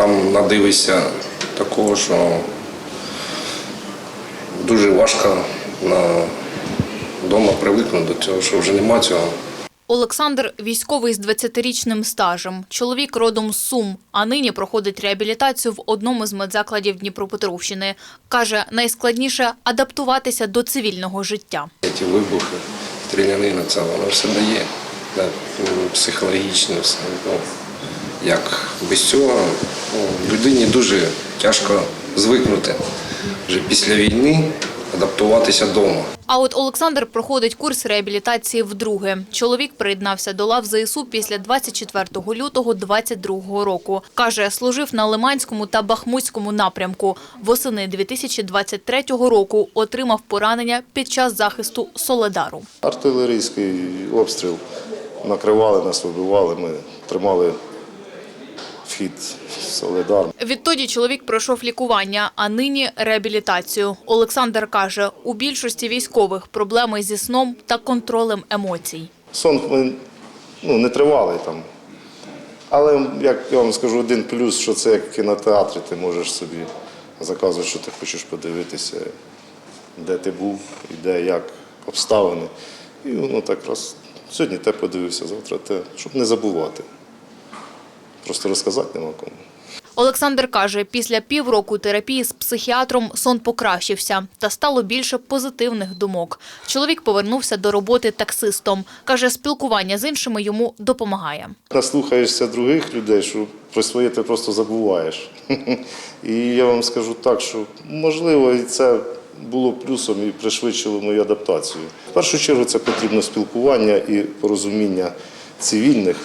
там надивишся такого, що дуже важко на вдома привикнути до цього, що вже нема цього. Олександр військовий з 20-річним стажем. Чоловік родом з Сум, а нині проходить реабілітацію в одному з медзакладів Дніпропетровщини. Каже, найскладніше адаптуватися до цивільного життя. Ці вибухи, стрілянина, це воно все дає. Да, ну, психологічно все. Як без цього ну, людині дуже тяжко звикнути вже після війни адаптуватися вдома. А от Олександр проходить курс реабілітації вдруге. Чоловік приєднався до лав ЗСУ після 24 лютого 22 року. Каже, служив на Лиманському та Бахмутському напрямку. Восени 2023 року отримав поранення під час захисту Соледару. Артилерійський обстріл накривали нас, вибивали. Ми тримали вхід в Солидар. Відтоді чоловік пройшов лікування, а нині реабілітацію. Олександр каже, у більшості військових проблеми зі сном та контролем емоцій. Сон ну, не тривалий там. Але як я вам скажу, один плюс, що це як в кінотеатрі, ти можеш собі заказувати, що ти хочеш подивитися, де ти був, і де, як, обставини. І воно так раз. Сьогодні те подивився, завтра те, щоб не забувати. Просто розказати нема кому. Олександр каже, після півроку терапії з психіатром сон покращився та стало більше позитивних думок. Чоловік повернувся до роботи таксистом. Каже, спілкування з іншими йому допомагає. Наслухаєшся других людей, що про своє ти просто забуваєш. І я вам скажу так, що можливо і це було плюсом і пришвидшило мою адаптацію. В першу чергу це потрібно спілкування і порозуміння цивільних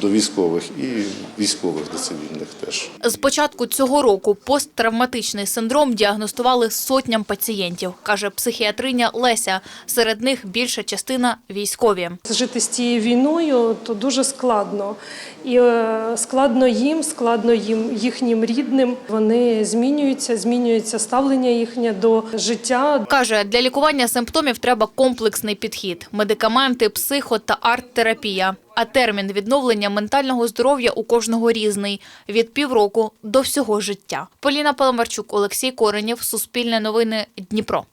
до військових і військових до цивільних теж. З початку цього року посттравматичний синдром діагностували сотням пацієнтів, каже психіатриня Леся. Серед них більша частина військові. Жити з цією війною то дуже складно. І е, складно їм, складно їм, їхнім рідним. Вони змінюються, змінюється ставлення їхнє до життя. Каже, для лікування симптомів треба комплексний підхід: медикаменти, психо та арт-терапія. А термін відновлення ментального здоров'я у кожного різний від півроку до всього життя. Поліна Паламарчук, Олексій Коренєв, Суспільне новини, Дніпро.